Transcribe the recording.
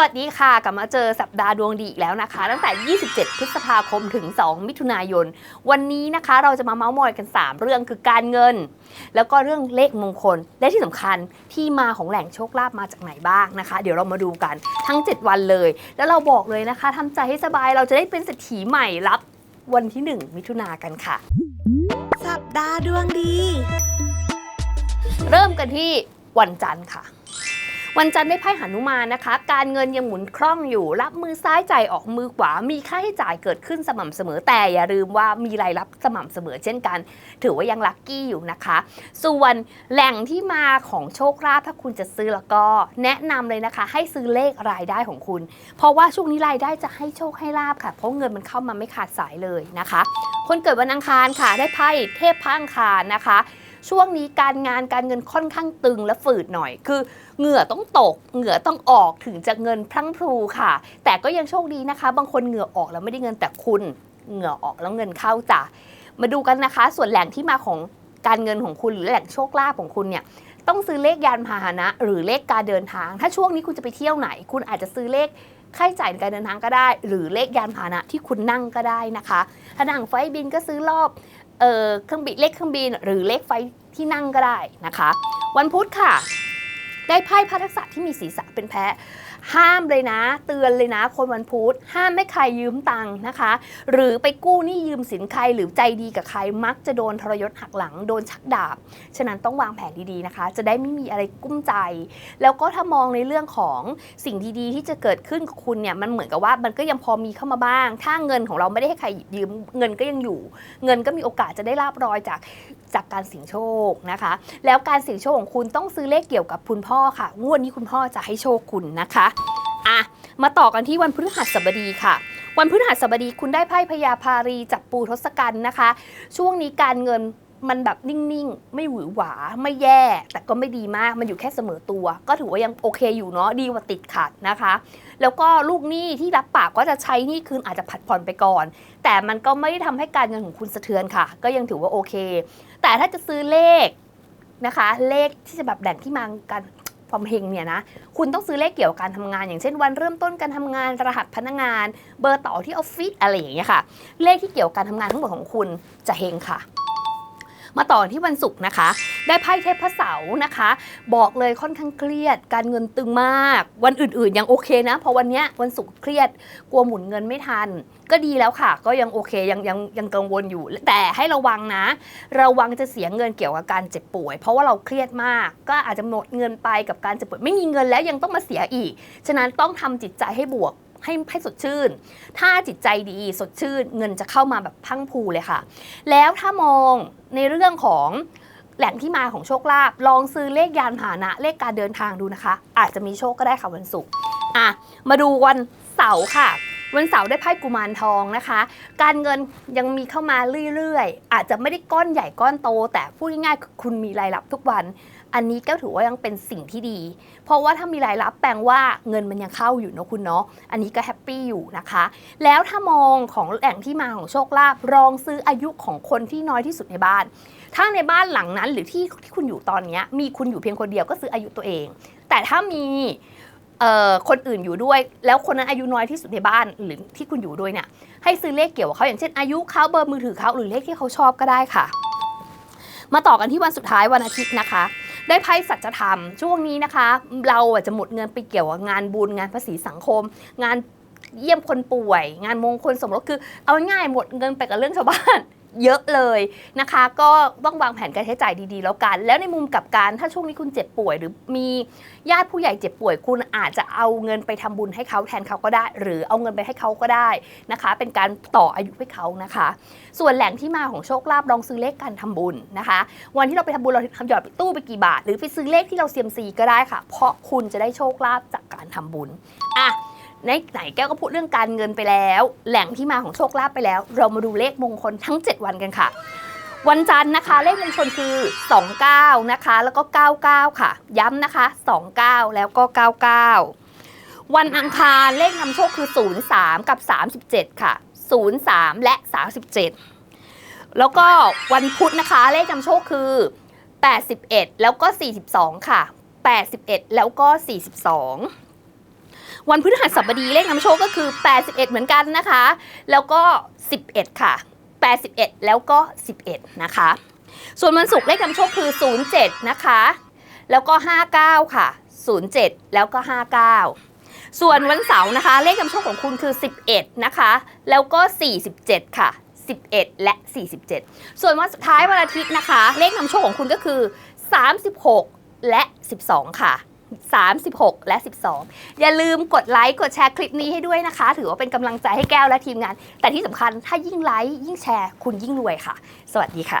วัสดีค่ะ กลับมาเจอสัปดาห์ดวงดีอีกแล้วนะคะ ตั้งแต่ 27 พฤษภาคมถึง 2 มิถุนายน วันนี้นะคะเราจะมาเมาส์มอยกัน 3 เรื่องคือการเงิน แล้วก็เรื่องเลขมงคล และที่สำคัญที่มาของแหล่งโชคลาภมาจากไหนบ้างนะคะ เดี๋ยวเรามาดูกันทั้ง 7 วันเลย แล้วเราบอกเลยนะคะทำใจให้สบายเราจะได้เป็นเศรษฐีใหม่รับวันที่ 1 มิถุนากันค่ะ สัปดาห์ดวงดี เริ่มกันที่วันจันทร์ค่ะ วันจันทร์ได้ไพ่หนุมานนะคะ การเงินยังหมุนคล่องอยู่ รับมือซ้ายจ่ายออกมือขวา มีค่าใช้จ่ายเกิดขึ้นสม่ำเสมอ แต่อย่าลืมว่ามีรายรับสม่ำเสมอเช่นกัน ถือว่ายังลัคกี้อยู่นะคะ ส่วนแหล่งที่มาของโชคลาภถ้าคุณจะซื้อแล้วก็แนะนำเลยนะคะ ให้ซื้อเลขรายได้ของคุณ เพราะว่าช่วงนี้รายได้จะให้โชคให้ลาบค่ะ เพราะเงินมันเข้ามาไม่ขาดสายเลยนะคะ คนเกิดวันอังคารค่ะได้ไพ่เทพพังคารนะคะ ช่วงนี้การงานการเงินค่อนข้างตึงและฝืดหน่อย คือเหงื่อต้องตก เหงื่อต้องออกถึงจะเงินพลั้งพลูค่ะ แต่ก็ยังโชคดีนะคะ บางคนเหงื่อออกแล้วไม่ได้เงินแต่คุณเหงื่อออกแล้วเงินเข้าจ้ะมาดูกันนะคะ ส่วนแหล่งที่มาของการเงินของคุณหรือแหล่งโชคลาภของคุณเนี่ยต้องซื้อเลขยานพาหนะ หรือเลขการเดินทาง ถ้าช่วงนี้คุณจะไปเที่ยวไหน คุณอาจจะซื้อเลขค่าใช้จ่ายในการเดินทางก็ได้ หรือเลขยานพาหนะที่คุณนั่งก็ได้นะคะถ้านั่งไฟบินก็ซื้อรอบ เออเครื่องบินเลขเครื่องบินหรือเลขไฟที่นั่งก็ได้นะคะ วันพุธค่ะ ได้ไพ่พระทักษะที่มีศีรษะเป็นแพะ ห้ามเลยนะ เตือนเลยนะ คนวันพุธห้ามไม่ใครยืมตังค์นะคะ หรือไปกู้หนี้ยืมสินใครหรือใจดีกับใครมักจะโดนทรยศหักหลังโดนชักดาบ ฉะนั้นต้องวางแผนดีๆนะคะ จะได้ไม่มีอะไรกุ้มใจ แล้วก็ถ้ามองในเรื่องของสิ่งดีๆ ที่จะเกิดขึ้นกับคุณเนี่ยมันเหมือนกับว่ามันก็ยังพอมีเข้ามาบ้าง ถ้าเงินของเราไม่ได้ให้ใครยืมเงินก็ยังอยู่ เงินก็มีโอกาสจะได้ลาบรอยจากจากการเสี่ยงโชคนะคะ แล้วการเสี่ยงโชคของคุณต้องซื้อเลขเกี่ยวกับคุณพ่อค่ะ งวดนี้คุณพ่อจะให้โชคคุณนะคะอะมาต่อกันที่วันพฤหัสบดีค่ะวันพฤหัสบดีคุณได้ไพ่พญาภารีจับปูทศกัณฐ์นะคะ ช่วงนี้การเงินมันแบบนิ่งๆ ไม่หวือหวาไม่แย่ แต่ก็ไม่ดีมากมันอยู่แค่เสมอตัว ก็ถือว่ายังโอเคอยู่เนาะดีกว่าติดขัดนะคะ แล้วก็ลูกหนี้ที่รับปากว่าจะใช้หนี้คืนอาจจะผัดผ่อนไปก่อน แต่มันก็ไม่ได้ทำให้การเงินของคุณสะเทือนค่ะ ก็ยังถือว่าโอเค แต่ถ้าจะซื้อเลขนะคะ เลขที่จะแบบแหล่งที่มาการ ความเฮงเนี่ยนะคุณต้องซื้อเลขเกี่ยวกับการทำงาน อย่างเช่นวันเริ่มต้นการทำงานรหัสพนักงาน เบอร์ต่อที่ออฟฟิศอะไรอย่างเงี้ยค่ะ เลขที่เกี่ยวกับการทำงานทั้งหมดของคุณจะเฮงค่ะ มาต่อที่วันศุกร์นะคะ ได้ไพ่เทพเสานะคะ บอกเลยค่อนข้างเครียด การเงินตึงมาก วันอื่นๆยังโอเคนะเพราะวันเนี้ยวันศุกร์เครียดกลัวหมุนเงินไม่ทัน ก็ดีแล้วค่ะ ก็ยังโอเคยังยังยังกังวลอยู่ แต่ให้ระวังนะ ระวังจะเสียเงินเกี่ยวกับการเจ็บป่วย เพราะว่าเราเครียดมาก ก็อาจจะหมดเงินไปกับการเจ็บป่วยไม่มีเงินแล้วยังต้องมาเสียอีก ฉะนั้นต้องทำจิตใจให้บวกให้ให้สดชื่น ถ้าจิตใจดีสดชื่น เงินจะเข้ามาแบบพังพูเลยค่ะ แล้วถ้ามองในเรื่องของ แหล่งที่มาของโชคลาภลองซื้อเลขยานพาหนะเลขการเดินทางดูนะคะ อาจจะมีโชคก็ได้ค่ะวันศุกร์อะมาดูวันเสาร์ค่ะวันเสาร์ได้ไพ่กุมารทองนะคะ การเงินยังมีเข้ามาเรื่อยๆ อาจจะไม่ได้ก้อนใหญ่ก้อนโต แต่พูดง่ายๆ คุณมีรายรับทุกวัน อันนี้ก็ถือว่ายังเป็นสิ่งที่ดี เพราะว่าถ้ามีรายรับแปลว่าเงินมันยังเข้าอยู่เนอะคุณเนาะ อันนี้ก็แฮปปี้อยู่นะคะ แล้วถ้ามองของแหล่งที่มาของโชคลาภลองซื้ออายุของคนที่น้อยที่สุดในบ้าน ถ้าในบ้านหลังนั้นหรือที่ที่คุณอยู่ตอนนี้มีคุณอยู่เพียงคนเดียวก็ซื้ออายุตัวเอง แต่ถ้ามีคนอื่นอยู่ด้วย แล้วคนนั้นอายุน้อยที่สุดในบ้านหรือที่คุณอยู่ด้วยเนี่ยให้ซื้อเลขเกี่ยวกับเขาอย่างเช่นอายุเขาเบอร์มือถือเขาหรือเลขที่เขาชอบก็ได้ค่ะ มาต่อกันที่วันสุดท้ายวันอาทิตย์นะคะ ได้ไพ่สัจธรรม ช่วงนี้นะคะ เราจะหมดเงินไปเกี่ยวกับงานบุญงานภาษีสังคม งานเยี่ยมคนป่วย งานมงคลสมรสคือ เอาง่ายหมดเงินไปกับเรื่องชาวบ้าน เยอะเลยนะคะ ก็ต้องวางแผนการใช้จ่ายดีๆ แล้วกัน แล้วในมุมกับการถ้าช่วงนี้คุณเจ็บป่วย หรือมีญาติผู้ใหญ่เจ็บป่วย คุณอาจจะเอาเงินไปทำบุญให้เขาแทนเขาก็ได้ หรือเอาเงินไปให้เขาก็ได้นะคะ เป็นการต่ออายุให้เขานะคะ ส่วนแหล่งที่มาของโชคลาภลองซื้อเลขการทำบุญนะคะ วันที่เราไปทำบุญเราทำหยอดไปตู้ไปกี่บาท หรือไปซื้อเลขที่เราเซียมซีก็ได้ค่ะ เพราะคุณจะได้โชคลาภจากการทำบุญอะ ในไหนแก้วก็พูดเรื่องการเงินไปแล้ว แหล่งที่มาของโชคลาภไปแล้ว เรามาดูเลขมงคลทั้ง 7 วันกันค่ะ วันจันทร์นะคะ เลขมงคลคือ 29 นะคะ แล้วก็ 99 ค่ะ ย้ำนะคะ 29 แล้วก็ 99 วันอังคารเลขนำโชคคือ 03 กับ 37 ค่ะ 03 และ 37 แล้วก็วันพุธนะคะ เลขนำโชคคือ 81 แล้วก็ 42 ค่ะ 81 แล้วก็ 42 วันพฤหัสบดีเลขนำโชคก็คือ 81 เหมือนกันนะคะ แล้วก็ 11 ค่ะ 81 แล้วก็ 11 นะคะ ส่วนวันศุกร์เลขนำโชคคือ 07 นะคะ แล้วก็ 59 ค่ะ 07 แล้วก็ 59ส่วนวันเสาร์นะคะ เลขนำโชคของคุณคือ 11 นะคะ แล้วก็ 47 ค่ะ 11 และ 47 ส่วนวันสุดท้ายวันอาทิตย์นะคะ เลขนำโชคของคุณก็คือ 36 และ 12 ค่ะ 36 และ 12 อย่าลืมกดไลค์กดแชร์คลิปนี้ให้ด้วยนะคะ ถือว่าเป็นกำลังใจให้แก้วและทีมงาน แต่ที่สำคัญถ้ายิ่งไลค์ยิ่งแชร์คุณยิ่งรวยค่ะ สวัสดีค่ะ